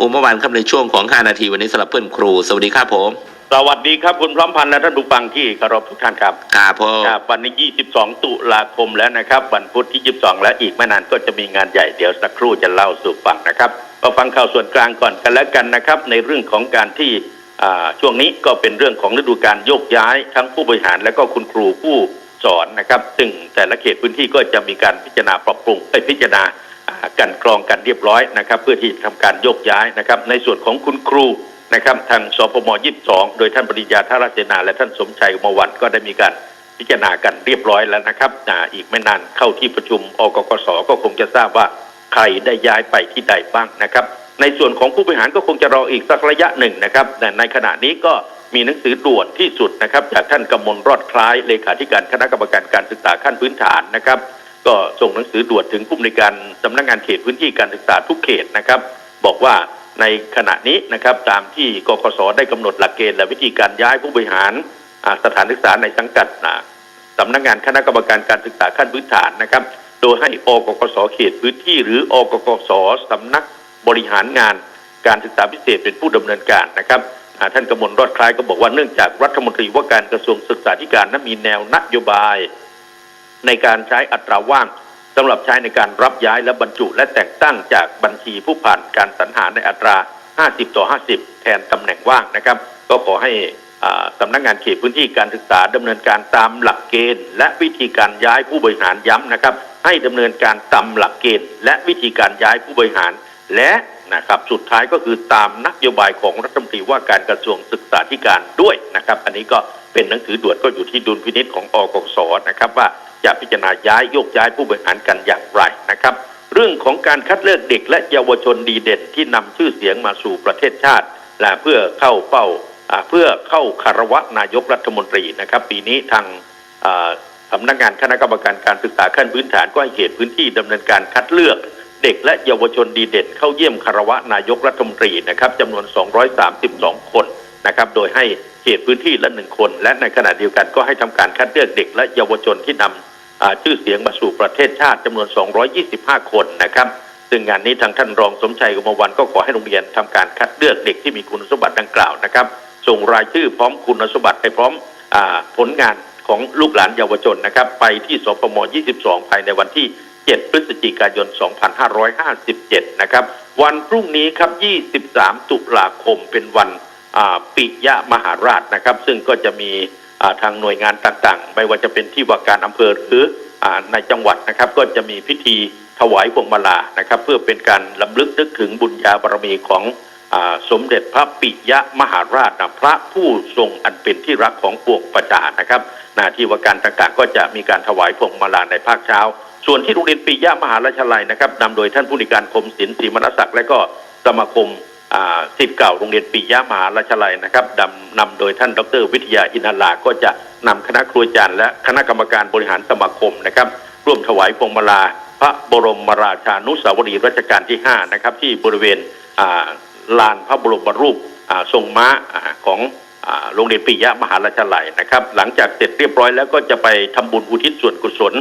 อุมวันครับในช่วงของ 5 นาทีวันนี้สำหรับเพื่อนครู สวัสดีครับผม สวัสดีครับคุณพร้อมพันธ์และท่านผู้ฟังที่เคารพทุกท่านครับครับผมครับวันนี้ 22 ตุลาคมแล้วนะครับ วันพุธที่ 22 และอีกไม่นานก็จะมีงานใหญ่เดี๋ยวสักครู่จะเล่าสู่ฟังนะครับมาฟังข่าวส่วนกลางก่อนกันแล้วกันนะครับ ในเรื่องของการที่อ่าช่วงนี้ก็เป็นเรื่องของฤดูการโยกย้ายทั้งผู้บริหารและก็คุณครูผู้สอนนะครับ ซึ่งแต่ละเขตพื้นที่ก็จะมีการพิจารณาปรับปรุงไปพิจารณาอ่า กันกรองกันเรียบร้อยนะครับ เพื่อที่จะทำการโยกย้ายนะครับ ในส่วนของคุณครูนะครับทางสพม22 โดยท่านปริญญาธาราชเสนา และท่านสมชัยมวันก็ได้มีการพิจารณากันเรียบร้อยแล้วนะครับอีกไม่นานเข้าที่ประชุมอกกสก็คงจะทราบว่าใครได้ย้ายไปที่ใดบ้างนะครับ ในส่วนของผู้บริหารก็คงจะรออีกสักระยะหนึ่งนะครับแต่ในขณะนี้ก็มีหนังสือด่วนที่สุดนะครับ จากท่านกำมลรอดคล้ายเลขาธิการคณะกรรมการการศึกษาขั้นพื้นฐานนะครับ ก็ส่งหนังสือด่วนถึงผู้อำนวยการสำนักงานเขตพื้นที่การศึกษาทุกเขตนะครับ บอกว่าในขณะนี้นะครับตามที่กกสได้กำหนดหลักเกณฑ์และวิธีการย้ายผู้บริหารสถานศึกษาในสังกัดอ่าสำนักงานคณะกรรมการการศึกษาขั้นพื้นฐานนะครับ โดยให้อกกสเขตพื้นที่ หรืออกกสสำนักบริหารงานการศึกษาพิเศษเป็นผู้ดำเนินการนะครับท่านกมลรอดคล้ายก็บอกว่าเนื่องจากรัฐมนตรีว่าการกระทรวงศึกษาธิการนั้นมีแนวนโยบาย ในการใช้อัตราว่างสำหรับใช้ในการรับย้ายและบรรจุและแต่งตั้งจากบัญชีผู้ผ่านการสรรหาในอัตรา 50 ต่อ 50 แทนตำแหน่งว่างนะครับ ก็ขอให้อ่าสำนักงานเขตพื้นที่การศึกษาดำเนินการตามหลักเกณฑ์ และวิธีการย้ายผู้บริหารย้ำนะครับ ให้ดำเนินการตามหลักเกณฑ์ และวิธีการย้ายผู้บริหาร และนะครับสุดท้ายก็คือตามนโยบายของรัฐมนตรีว่าการกระทรวงศึกษาธิการด้วยนะครับ อันนี้ก็เป็นหนังสือด่วนก็อยู่ที่ดุลพินิษของอกกสนะครับว่า จะพิจารณาย้ายโยกย้ายผู้บริหารกันอย่างไรนะครับ เรื่องของการคัดเลือกเด็กและเยาวชนดีเด่นที่นำชื่อเสียงมาสู่ประเทศชาติและเพื่อเข้าเป้าเพื่อเข้าคารวะนายกรัฐมนตรีนะครับ ปีนี้ทางสำนักงานคณะกรรมการการศึกษาขั้นพื้นฐานก็ให้เขตพื้นที่ดำเนินการคัดเลือกเด็กและเยาวชนดีเด่นเข้าเยี่ยมคารวะนายกรัฐมนตรีนะครับจำนวน 232 คนนะครับ โดยให้เขตพื้นที่ละหนึ่งคน และในขณะเดียวกันก็ให้ทำการคัดเลือกเด็กและเยาวชนที่นำอ่า ชื่อเสียงมาสู่ประเทศชาติจำนวน 225 คนนะครับ ซึ่งงานนี้ทางท่านรองสมชัยอุมวันก็ขอให้โรงเรียนทำการคัดเลือกเด็กที่มีคุณสมบัติดังกล่าวนะครับ ส่งรายชื่อพร้อมคุณสมบัติไปพร้อมอผลงานของลูกหลานเยาวชนนะครับ ไปที่สพม 22 ภายในวันที่ 7 พฤศจิกายน 2557 นะครับ วันพรุ่งนี้ครับ 23 ตุลาคมเป็นวันปิยะมหาราชนะครับ ซึ่งก็จะมี ทางหน่วยงานต่างๆ ไม่ว่าจะเป็นที่ว่าการอำเภอหรืออในจังหวัดนะครับ ก็จะมีพิธีถวายพวงมาลานะครับ เพื่อเป็นการลำลึกนึกถึงบุญญาบารมีของอสมเด็จพระปิยะมหาราชนะพระผู้ทรงอันเป็นที่รักของปวงประชานะครับหน้าที่ว่าการต่างๆ ก็จะมีการถวายพวงมาลาในภาคเช้า ส่วนที่โรงเรียนปิยะมหาราชลัยนะครับนำโดยท่านผู้นวยการคมศิลป์ศรีมนศักดิ์และก็สมาคม สิทธิ์เก่าโรงเรียนปิยะมหาราชลัยนะครับดำนำโดยท่านดร วิทยาอินาลาก็จะนำคณะครูอาจารย์และคณะกรรมการบริหารสมาคมนะครับ ร่วมถวายพวงมาลา พระบรมราชานุสาวรีย์รัชกาลที่ 5 นะครับ ที่บริเวณลานพระบรมรูปทรงม้าของโรงเรียนปิยะมหาราชลัยนะครับ หลังจากเสร็จเรียบร้อยแล้วก็จะไปทำบุญอุทิศส่วนกุศล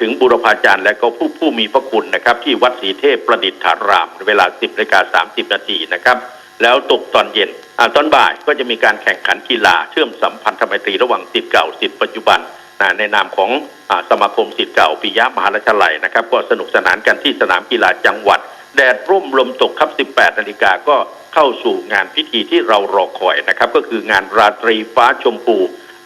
ถึงบุรพาจารย์และก็ผู้ผู้มีพระคุณนะครับ ที่วัดศรีเทพประดิษฐาราม เวลา 10นาฬิกา30 นาทีนะครับ แล้วตกตอนเย็นอตอนบ่ายก็จะมีการแข่งขันกีฬาเชื่อมสัมพันธไมตรีระหว่างสิทธิ์เก่าสิทธิ์ปัจจุบันนะในนามของอสมาคมสิทธิ์เก่าปิยะมหาราชลัยนะครับ ก็สนุกสนานกันที่สนามกีฬาจังหวัด แดดร่มลมตกครับ 18นาฬิกาก็เข้าสู่งานพิธีที่เรารอคอยนะครับ ก็คืองานราตรีฟ้าชมพู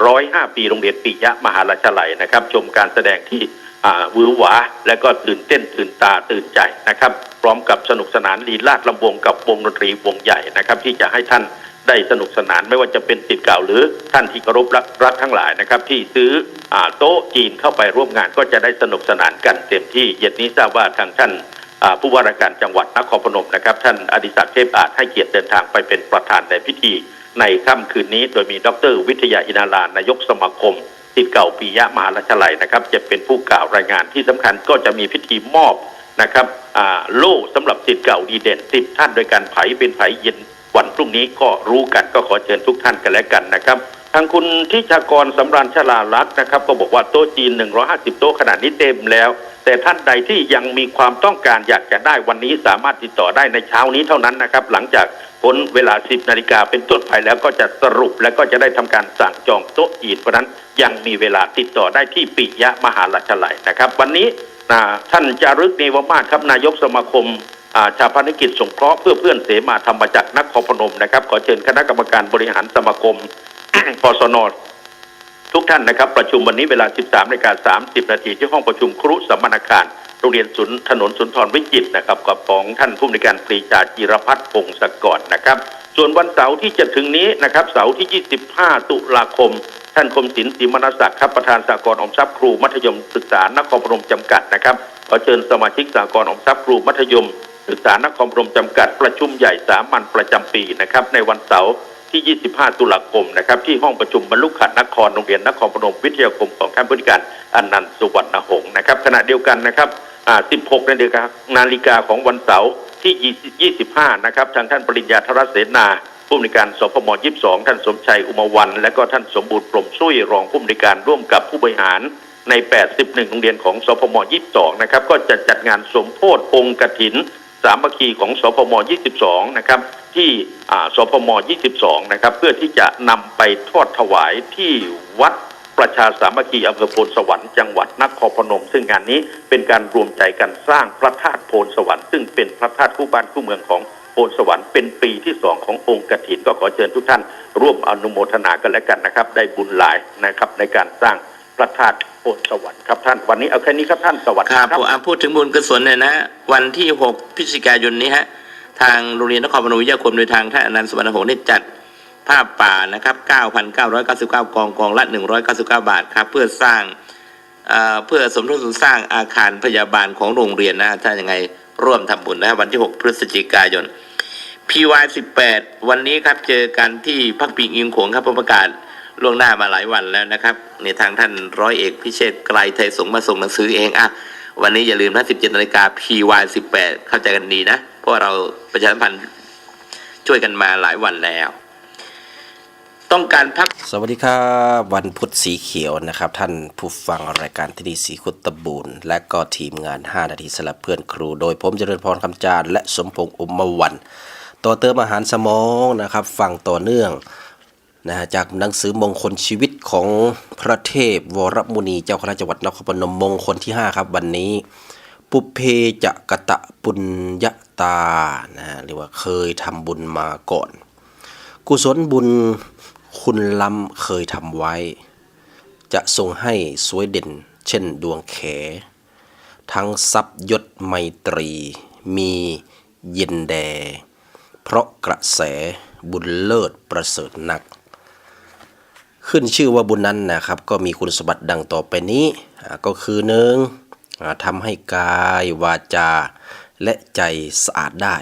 105 ปีโรงเรียนปิยะมหาราชลัยนะครับ ชมการแสดงที่อ่าหวือหวา และก็ตื่นเต้นตื่นตาตื่นใจนะครับ พร้อมกับสนุกสนานลีลาดลำวงกับวงดนตรีวงใหญ่นะครับ ที่จะให้ท่านได้สนุกสนานไม่ว่าจะเป็นติดเก่าหรือท่านที่เคารพรักรักทั้งหลายนะครับ ที่ซื้ออโต๊ะจีนเข้าไปร่วมงานก็จะได้สนุกสนานกันเต็มที่เย็นนี้ทราบว่าทางท่านผู้ว่าราชการจังหวัดนครพนมนะครับ ท่านอดิศักดิ์เทพอาจให้เกียรติเดินทางไปเป็นประธานในพิธี ในค่ำคืนนี้โดยมีดร วิทยาอินาลานายกสมาคมสิทธิ์เก่าปียะมหาราชลัยนะครับ จะเป็นผู้กล่าวรายงานที่สำคัญก็จะมีพิธีมอบนะครับอ่าโล่สำหรับสิทธิ์เก่าดีเด่นสิบท่านโดยการไผเป็นไผเย็นวันพรุ่งนี้ก็รู้กันก็ขอเชิญทุกท่านกันแล้วกันนะครับางคุณทิชากรสำราญชลาลักษณ์นะครับ ก็บอกว่าโต๊ะจีน 150 โต๊ะขนาดนี้เต็มแล้ว แต่ท่านใดที่ยังมีความต้องการอยากจะได้วันนี้สามารถติดต่อได้ในเช้านี้เท่านั้นนะครับ หลังจากพ้นเวลา 10 นาฬิกาเป็นต้นไปแล้วก็จะสรุปและก็จะได้ทำการสั่งจองโต๊ะจีนเพราะนั้นยังมีเวลาติดต่อได้ที่ปิยะมหาลัชลัยนะครับ วันนี้อ่าท่านจารึกเนวมาศครับนายกสมาคมาชาพนกิจสงเคราะห์เพื่อเพื่อนเสมาธรรมจักรนครพนมนะครับขอเชิญคณะกรรมการบริหารสมาคม พสนทุกท่านนะครับ ประชุมวันนี้เวลา 13นาฬิกา30 นาทีที่ห้องประชุมครุสัมมนาคารโรงเรียนสุนถนนสุนทรวิจิตรนะครับกับของท่านผู้อำนการปรีชาจิรพัฒน์พงศกรนะครับ ส่วนวันเสาร์ที่จะถึงนี้นะครับ เสาร์ที่ 25 ตุลาคม ท่านคมศิลป์ศรีมนศักดิ์ครับประธานสากลอมทรัพย์ครูมัธยมศึกษานครพนมจำกัดนะครับขอเชิญสมาชิกสากลออมทรัพย์ครูมัธยมศึกษานครพนมจำกัดประชุมใหญ่สามัญประจำปีนะครับในวันเสาร์ ที่ 25 ตุลาคมนะครับที่ห้องประชุมบรรลุขันนครโรงเรียนนครพนมวิทยาคมของท่านผู้การอนันต์สุวรรณหงษ์นะครับขณะเดียวกันนะครับ 16นาฬิกานาฬิกาของวันเสาร์ที่ 25 นะครับทางท่านปริญญาธรเสนาผู้อำนวยการสพม22 ท่านสมชัยอุมาวัน และก็ท่านสมบูรณ์ปรมซุ้ยรองผู้อำนวยการร่วมกับผู้บริหารใน 81 โรงเรียนของสพม22 นะครับ ก็จะจัดงานสมโพธองค์กถิน สามัคคีของสพม22 นะครับ ที่อ่าสพม 22 นะครับ เพื่อที่จะนำไปทอดถวายที่วัดประชาสามัคคีอำเภอโพนสวรรค์จังหวัดนครพนม ซึ่งงานนี้เป็นการรวมใจกันสร้างพระธาตุโพนสวรรค์ซึ่งเป็นพระธาตุคู่บ้านคู่เมืองของโพนสวรรค์เป็นปีที่สองขององค์กฐินก็ขอเชิญทุกท่าน ร่วมอนุโมทนากันแล้วกันนะครับ ได้บุญหลายนะครับในการสร้างพระธาตุโพนสวรรค์ครับท่าน วันนี้เอาแค่นี้ครับท่านสวัสดีคครับบผมอะพูดถึงบุญกุศลเนี่ยนะ วันที่ 6 พฤศจิกายนนี้ฮะ ทางโรงเรียนนครพนมวิทยาคมโดยทางท่านอนันต์สุวรรณหงษ์ได้จัดผ้าป่านะครับ 9,999 กองกองละ 199 บาทครับเพื่อสร้างเเพื่อสมทบทุนสร้างอาคารพยาบาลของโรงเรียนนะถ้ายังไงร่วมทำบุญนะวันที่ 6 พฤศจิกายน PY 18 วันนี้ครับเจอกันที่พักปิงอิงโขงครับผมประกาศล่วงหน้ามาหลายวันแล้วนะครับในทางท่านร้อยเอกพิเชษไกลไทยสงมาส่งหนังสือเองอะวันนี้อย่าลืมนะ 17นาฬิกา PY 18 เข้าใจกันดีนะ ราะเราประชาสัมพันธ์ช่วยกันมาหลายวันแล้ว ต้องการพักสวัสดีครับวันพุธสีเขียวนะครับ ท่านผู้ฟังรายการที่ดีสีคุตบูรณ์และก็ทีมงาน 5 นาทีสลับเพื่อนครู โดยผมเจริญพรคำจารและสมพงษ์อุมมวันต่อเติมอาหารสมองนะครับ ฟังต่อเนื่องนะฮะจากหนังสือมงคลชีวิตของพระเทพวรมุนีเจ้าคณะจังหวัดนครพนมมงคลที่ 5 ครับวันนี้ ปุเพจะกะตะปุญญาตานะฮะเรียกว่าเคยทำบุญมาก่อน กุศลบุญคุณล้ำเคยทำไว้ จะทรงให้สวยเด่น เช่นดวงแข ทั้งทรัพยศไมตรี มีเย็นแด เพราะกระแสบุญเลิศประเสริฐนัก ขึ้นชื่อว่าบุญนั้นนะครับ ก็มีคุณสมบัติดังต่อไปนี้ก็คือหนึ่ง ทำให้กายวาจา และใจสะอาดได้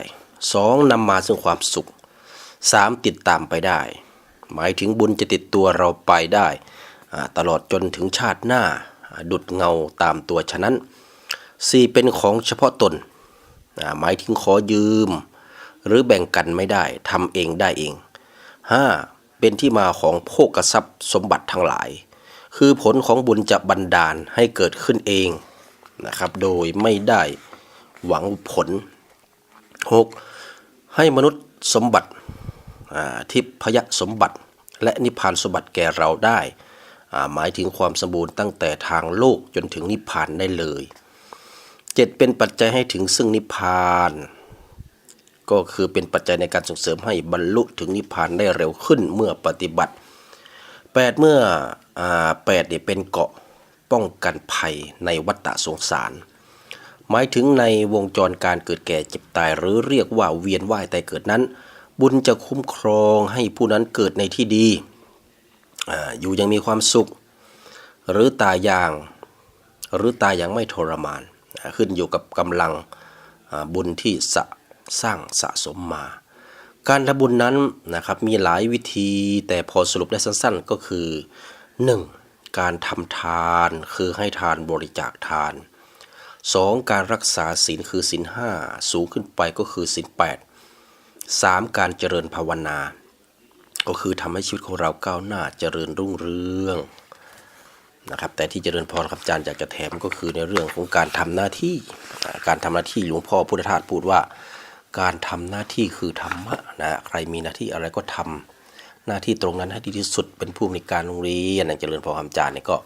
สองนำมาซึ่งความสุขสามติดตามไปได้ หมายถึงบุญจะติดตัวเราไปได้ ตลอดจนถึงชาติหน้า ดุดเงาตามตัวฉะนั้นสี่เป็นของเฉพาะตน หมายถึงขอยืม หรือแบ่งกันไม่ได้ทำเองได้เองห้าเป็นที่มาของโภกทรัพย์สมบัติทั้งหลาย คือผลของบุญจะบันดาลให้เกิดขึ้นเอง นะครับ โดยไม่ได้หวังผล 6. ให้มนุษย์สมบัติทิพยสมบัติ และนิพพานสมบัติแก่เราได้หมายถึงความสมบูรณ์ตั้งแต่ทางโลกจนถึงนิพพานได้เลย 7. เป็นปัจจัยให้ถึงซึ่งนิพพาน ก็คือเป็นปัจจัยในการส่งเสริมให้บรรลุถึงนิพพานได้เร็วขึ้นเมื่อปฏิบัติ 8. เมื่ออ่าแปดเนี่ยเป็นเกาะ ป้องกันภัยในวัฏสงสาร หมายถึงในวงจรการเกิดแก่เจ็บตายหรือเรียกว่าเวียนว่ายตายเกิดนั้น บุญจะคุ้มครองให้ผู้นั้นเกิดในที่ดีออยู่ยังมีความสุข หรือตายอย่างหรือตายอย่างไม่ทรมาน ขึ้นอยู่กับกำลังบุญที่สสร้างสะสมมา การทำบุญนั้นนะครับมีหลายวิธีแต่พอสรุปได้สั้นๆก็คือ 1. การทำทานคือให้ทานบริจาคทาน 2. การรักษาศีลคือศีลห้าสูงขึ้นไปก็คือศีลแปด 3. การเจริญภาวนา ก็คือทำให้ชีวิตของเราก้าวหน้าเจริญรุ่งเรืองนะครับแต่ที่เจริญพรครับอาจารย์อยากจะแถมก็คือในเรื่องของการทำหน้าที่การทำหน้าที่หลวงพ่อพุทธทาสพูดว่า การทำหน้าที่คือธรรมะนะใครมีหน้าที่อะไรก็ทำ หน้าที่ตรงนั้นให้ดีที่สุดเป็นผู้ในการโรงเรียนเจริญพรคำจารย์เนี่ยก็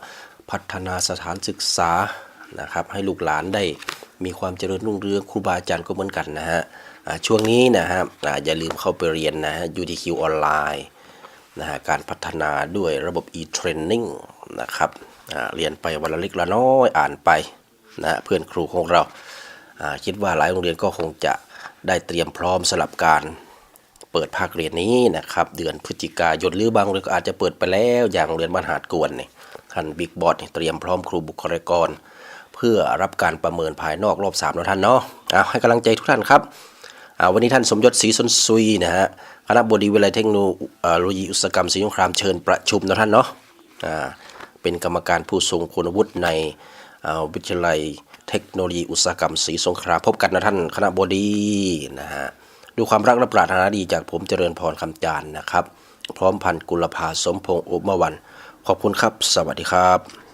พัฒนาสถานศึกษานะครับให้ลูกหลานได้มีความเจริญรุ่งเรืองครูบาอาจารย์ก็เหมือนกันนะฮะช่วงนี้นะฮะอ่าอย่าลืมเข้าไปเรียนนะฮะ UTQ ออนไลน์นะฮะการพัฒนาด้วยระบบ e-training นะครับเรียนไปวันละเล็กละน้อยอ่านไปนะเพื่อนครูของเราอ่าคิดว่าหลายโรงเรียนก็คงจะได้เตรียมพร้อมสำหรับการ เปิดภาคเรียนนี้นะครับ เดือนพฤศจิกายนหรือบางเรียนก็อาจจะเปิดไปแล้วอย่างเรียนบ้านหาดกวนเนี่ยท่านบิ๊กบอสเตรียมพร้อมครูบุคลากร เพื่อรับการประเมินภายนอกรอบ3แล้วท่านเนาะเอาให้กำลังใจทุกท่านครับอ่าวันนี้ท่านสมยศศรีสนซุยนะฮะคณะบดีวิทยาลัยเทคโนโลยีอุตสาหกรรมศรีสงครามเชิญประชุมนะท่านเนาะเป็นกรรมการผู้ทรงคุณวุฒิในวิทยาลัยเทคโนโลยีอุตสาหกรรมศรีสงครามพบกันนะท่านคณะบดีนะฮะ ด้วยความรักและปรารถนาดีจากผมเจริญพรคำจานนะครับ พร้อมพันกุลภาสมพงษ์อุมวัน ขอบคุณครับ สวัสดีครับ